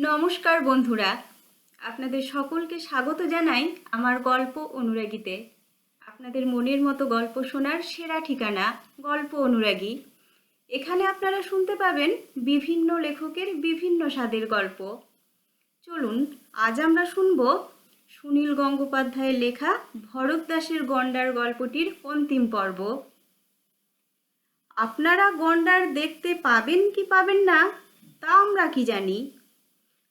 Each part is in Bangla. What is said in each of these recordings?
নমস্কার বন্ধুরা, আপনাদের সকলকে স্বাগত জানাই আমার গল্প অনুরাগীতে। আপনাদের মনের মতো গল্প শোনার সেরা ঠিকানা গল্প অনুরাগী। এখানে আপনারা শুনতে পাবেন বিভিন্ন লেখকের বিভিন্ন স্বাদের গল্প। চলুন, আজ আমরা শুনব সুনীল গঙ্গোপাধ্যায়ের লেখা ভরত দাসের গন্ডার গল্পটির অন্তিম পর্ব। আপনারা গন্ডার দেখতে পাবেন কি পাবেন না, তা আমরা কি জানি?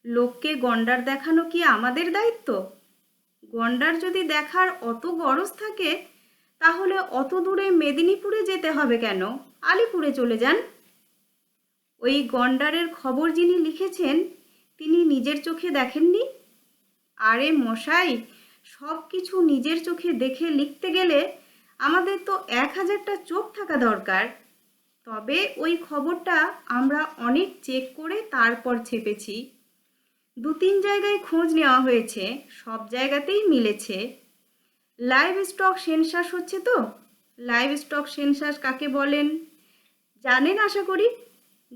লোককে গন্ডার দেখানো কি আমাদের দায়িত্ব? গন্ডার যদি দেখার অত গরজ থাকে, তাহলে অত দূরে মেদিনীপুরে যেতে হবে কেন? আলিপুরে চলে যান। ওই গন্ডারের খবর যিনি লিখেছেন, তিনি নিজের চোখে দেখেননি? আরে মশাই, সব কিছু নিজের চোখে দেখে লিখতে গেলে আমাদের তো এক হাজারটা চোখ থাকা দরকার। তবে ওই খবরটা আমরা অনেক চেক করে তারপর ছেপেছি। দু তিন জায়গায় খোঁজ নেওয়া হয়েছে, সব জায়গাতেই মিলেছে। লাইভ স্টক সেন্সাস হচ্ছে তো? লাইভ স্টক সেন্সাস কাকে বলেন? জানেন আশা করি?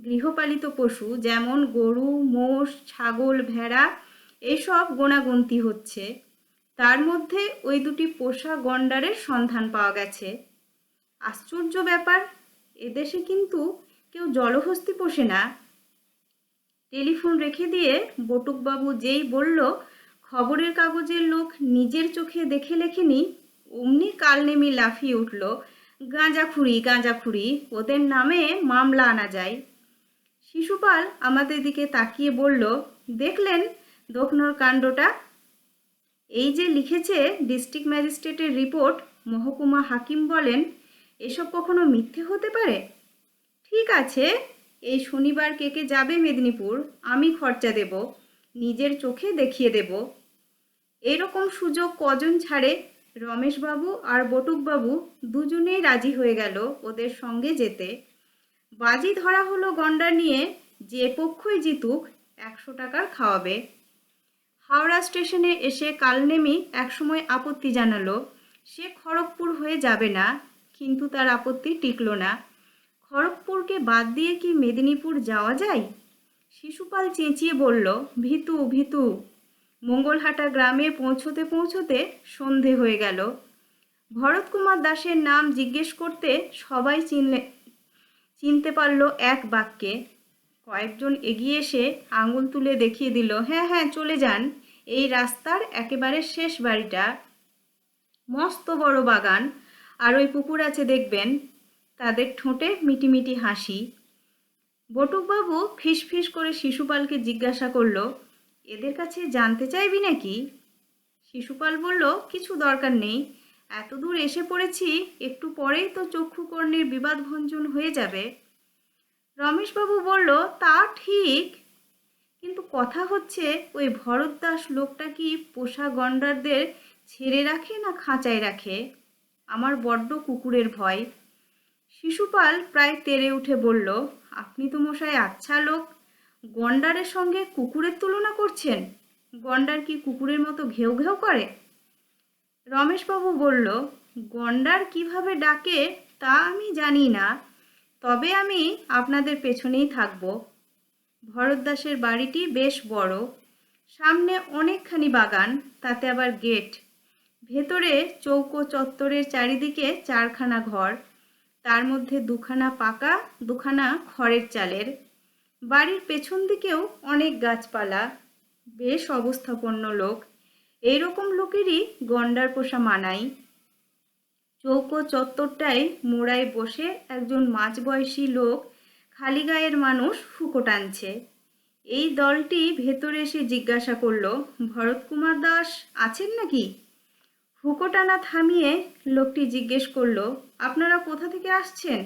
গৃহপালিত পশু যেমন গরু, মোষ, ছাগল, ভেড়া, এসব গোনাগুনতি হচ্ছে। তার মধ্যে ওই দুটি পোষা গন্ডারের সন্ধান পাওয়া গেছে। আশ্চর্য ব্যাপার, এদেশে কিন্তু কেউ জলহস্তি পোষে না। টেলিফোন রেখে দিয়ে বটুকবাবু যেই বলল, খবরের কাগজের লোক নিজের চোখে দেখে লেখেনি, অমনি কালনেমি লাফিয়ে উঠল গাঁজাখুরি গাঁজাখুরি ওদের নামে মামলা আনা যায়। শিশুপাল আমাদের দিকে তাকিয়ে বলল, দেখলেন দক্ষিণর কাণ্ডটা? এই যে লিখেছে ডিস্ট্রিক্ট ম্যাজিস্ট্রেটের রিপোর্ট, মহকুমা হাকিম বলেন, এসব কখনো মিথ্যে হতে পারে? ঠিক আছে এই শনিবার কে কে যাবে মেদিনীপুর, আমি খরচা দেব, নিজের চোখে দেখিয়ে দেব। এরকম সুযোগ কজন ছাড়ে? রমেশবাবু আর বটুকবাবু দুজনেই রাজি হয়ে গেল ওদের সঙ্গে যেতে। বাজি ধরা হলো গন্ডা নিয়ে, যে পক্ষই জিতুক, একশো টাকার খাওয়াবে। হাওড়া স্টেশনে এসে কালনেমি একসময় আপত্তি জানালো, সে খড়গপুর হয়ে যাবে না, কিন্তু তার আপত্তি টিকল না। খড়গপুরকে বাদ দিয়ে কি মেদিনীপুর যাওয়া যায়? শিশুপাল চেঁচিয়ে বলল, ভিতু ভিতু মঙ্গলহাটা গ্রামে পৌঁছতে পৌঁছতে সন্ধে হয়ে গেল। ভরত কুমার দাসের নাম জিজ্ঞেস করতে সবাই চিনলে, চিনতে পারল এক বাক্যে। কয়েকজন এগিয়ে এসে আঙুল তুলে দেখিয়ে দিল হ্যাঁ হ্যাঁ চলে যান। এই রাস্তার একেবারে শেষ বাড়িটা। মস্ত বড় বাগান। আর ওই পুকুর আছে, দেখবেন। তাদের ঠোঁটে মিটিমিটি হাসি। বটুকবাবু ফিস ফিস করে শিশুপালকে জিজ্ঞাসা করল, এদের কাছে জানতে চাইবি নাকি? শিশুপাল বলল, কিছু দরকার নেই। এত দূর এসে পড়েছি, একটু পরেই তো চক্ষুকর্ণের বিবাদ ভঞ্জন হয়ে যাবে। রমেশবাবু বলল, তা ঠিক। কিন্তু কথা হচ্ছে, ওই ভরত দাস লোকটা কি পোষা গন্ডারদের ছেড়ে রাখে না খাঁচায় রাখে? আমার বড্ড কুকুরের ভয়। শিশুপাল প্রায় তেরে উঠে বলল, আপনি তো মশাই আচ্ছা লোক, গন্ডারের সঙ্গে কুকুরের তুলনা করছেন? গন্ডার কি কুকুরের মতো ঘেউ ঘেউ করে? রমেশবাবু বলল, গন্ডার কীভাবে ডাকে তা আমি জানি না, তবে আমি আপনাদের পেছনেই থাকব। ভরত দাসের বাড়িটি বেশ বড়, সামনে অনেকখানি বাগান, তাতে আবার গেট। ভেতরে চৌকো চত্বরের চারিদিকে চারখানা ঘর তার মধ্যে দুখানা পাকা, দুখানা খড়ের চালের। বাড়ির পেছন দিকেও অনেক গাছপালা। বেশ অবস্থাপন্ন লোক। এইরকম লোকেরই গন্ডার পোষা মানাই। চৌকো চত্বরটায় মোড়ায় বসে একজন মাঝবয়সী লোক খালি গায়ের মানুষ ফুকো টানছে। এই দলটি ভেতরে এসে জিজ্ঞাসা করল ভরত কুমার দাস আছেন নাকি? হুকো টানা থামিয়ে লোকটি জিজ্ঞেস করল, আপনারা কোথা থেকে আসছেন?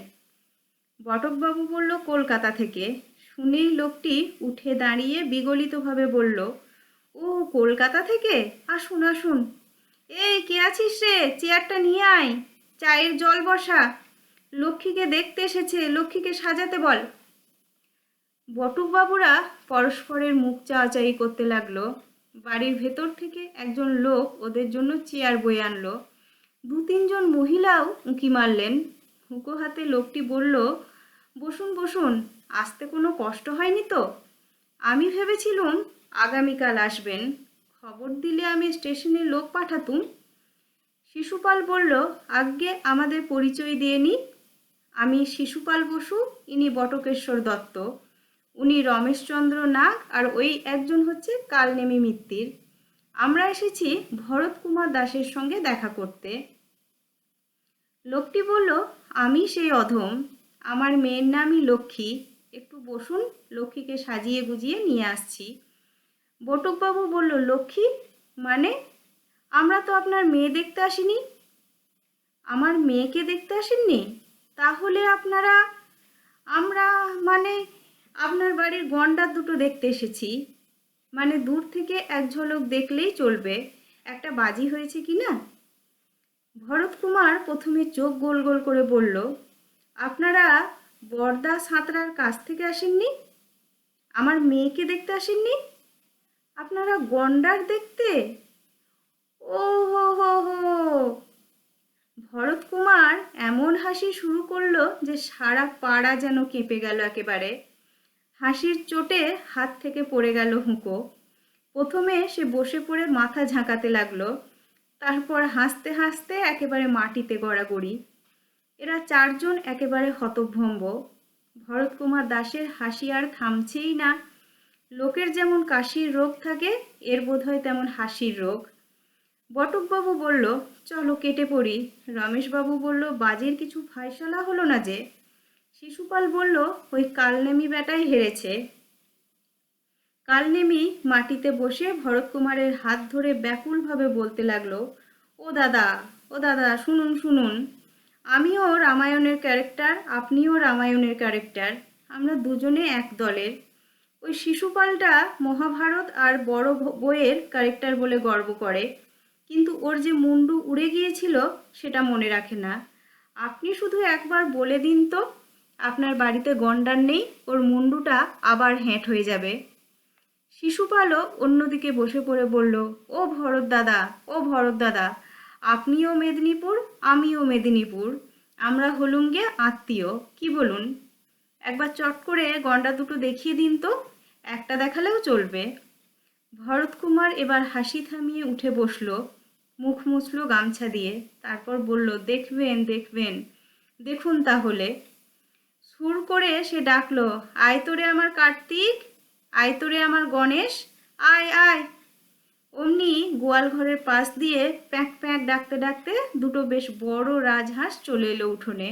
বটকবাবু বলল, কলকাতা থেকে। শুনেই লোকটি উঠে দাঁড়িয়ে বিগলিতভাবে বলল, ও, কলকাতা থেকে? আসুন আসুন। এই, কে আছিস রে? চেয়ারটা নিয়ে আয়। চায়ের জল বসা। লক্ষ্মীকে দেখতে এসেছে। লক্ষ্মীকে সাজাতে বল। বটুকবাবুরা পরস্পরের মুখ চাওয়াচাই করতে লাগল। বাড়ির ভেতর থেকে একজন লোক ওদের জন্য চেয়ার বয়ে আনলো। দু তিনজন মহিলাও উঁকি মারলেন। হুঁকো হাতে লোকটি বলল, বসুন বসুন, আসতে কোনো কষ্ট হয়নি তো? আমি ভেবেছিলুম আগামীকাল আসবেন। খবর দিলে আমি স্টেশনে লোক পাঠাতুম। শিশুপাল বলল, আজ্ঞে, আমাদের পরিচয় দিয়ে নি আমি শিশুপাল বসু, ইনি বটকেশ্বর দত্ত। উনি রমেশচন্দ্র নাগ আর ওই একজন হচ্ছে কালনেমি মিত্তির। আমরা এসেছি ভরত কুমার দাসের সঙ্গে দেখা করতে। লোকটি বলল, আমি সেই অধম। আমার মেয়ের নামই লক্ষ্মী। একটু বসুন, লক্ষ্মীকে সাজিয়ে গুজিয়ে নিয়ে আসছি। বটুকবাবু বলল, লক্ষ্মী? মানে? আমরা তো আপনার মেয়ে দেখতে আসিনি। আমার মেয়েকে দেখতে আসেননি? তাহলে আপনারা, আমরা মানে আপনার বাড়ির গন্ডার দুটো দেখতে এসেছি। মানে দূর থেকে এক ঝলক দেখলেই চলবে। একটা বাজি হয়েছে কি না? ভরত কুমার প্রথমে চোখ গোল গোল করে বলল, আপনারা বর্দা সাঁতরার কাছ থেকে আসেননি? আমার মেয়েকে দেখতে আসেননি? আপনারা গন্ডার দেখতে? ও হো হো হো! ভরত কুমার এমন হাসি শুরু করল যে সারা পাড়া যেন কেঁপে গেল একেবারে। হাসির চোটে হাত থেকে পড়ে গেল হুঁকো। প্রথমে সে বসে পড়ে মাথা ঝাঁকাতে লাগল, তারপর হাসতে হাসতে একেবারে মাটিতে গড়াগড়ি। এরা চারজন একেবারে হতভম্ব। ভরত কুমার দাসের হাসি আর থামছেই না। লোকের যেমন কাশির রোগ থাকে, এর বোধহয় তেমন হাসির রোগ। বটকবাবু বলল, চলো কেটে পড়ি। রমেশবাবু বলল, বাজির কিছু ফায়সালা হলো না যে? শিশুপাল বলল, ওই কালনেমি বেটাই হেরেছে। কালনেমি মাটিতে বসে ভরত কুমারের হাত ধরে ব্যাকুলভাবে বলতে লাগল, ও দাদা ও দাদা, শুনুন শুনুন। আমিও রামায়ণের ক্যারেক্টার আপনিও রামায়ণের ক্যারেক্টার আমরা দুজনে এক দলের। ওই শিশুপালটা মহাভারত আর বড় বইয়ের ক্যারেক্টার বলে গর্ব করে। কিন্তু ওর যে মুন্ডু উড়ে গিয়েছিল, সেটা মনে রাখে না। আপনি শুধু একবার বলে দিন তো। আপনার বাড়িতে গন্ডার নেই, ওর মুন্ডুটা আবার হ্যাঁট হয়ে যাবে। শিশুপালও অন্যদিকে বসে পড়ে বলল, ও ভরত দাদা, ও ভরত দাদা, আপনিও মেদিনীপুর, আমিও মেদিনীপুর। আমরা হলুম গে আত্মীয়, কি বলুন? একবার চট করে গন্ডা দুটো দেখিয়ে দিন তো, একটা দেখালেও চলবে। ভরত কুমার এবার হাসি থামিয়ে উঠে বসল, মুখ মুছল গামছা দিয়ে। তারপর বলল, দেখবেন দেখবেন, দেখুন তাহলে। সুর করে সে ডাকলো, আয় তোরে আমার কার্তিক, আয় তোরে আমার গণেশ, আয় আয়। অমনি গোয়াল ঘরের পাশ দিয়ে প্যাঁক প্যাঁক ডাকতে ডাকতে দুটো বেশ বড় রাজহাঁস চলে এলো উঠোনে।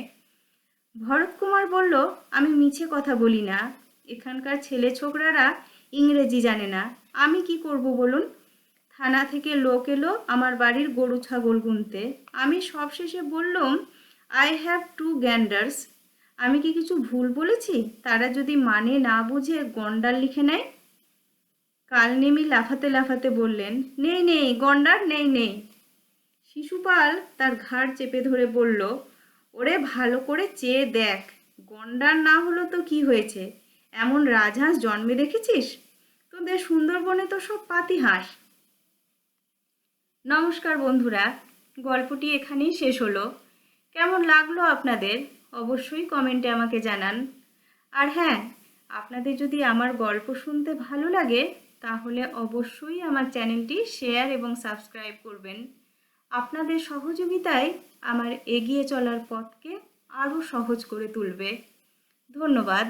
ভরত কুমার বলল, আমি মিছে কথা বলি না। এখানকার ছেলে ছোকরারা ইংরেজি জানে না। আমি কি করব বলুন? থানা থেকে লোক এলো আমার বাড়ির গরু ছাগল গুনতে। আমি সবশেষে বললাম আই হ্যাভ টু গ্যান্ডার্স আমি কি কিছু ভুল বলেছি? তারা যদি মানে না বুঝে গন্ডার লিখে নেয়? কালনেমি লাফাতে লাফাতে বললেন, নেই নেই, গন্ডার, নেই নেই। শিশুপাল তার ঘাড় চেপে ধরে বলল, ওরে ভালো করে চেয়ে দেখ, গন্ডার না হলো তো কি হয়েছে? এমন রাজহাঁস জন্মে দেখেছিস? তোদের সুন্দরবনে তো সব পাতি হাঁস নমস্কার বন্ধুরা, গল্পটি এখানেই শেষ হলো। কেমন লাগল আপনাদের? অবশ্যই কমেন্টে আমাকে জানান। আর হ্যাঁ আপনাদের যদি আমার গল্প শুনতে ভালো লাগে, তাহলে অবশ্যই আমার চ্যানেলটি শেয়ার এবং সাবস্ক্রাইব করবেন। আপনাদের সহযোগিতায় আমার এগিয়ে চলার পথকে আরও সহজ করে তুলবে। ধন্যবাদ।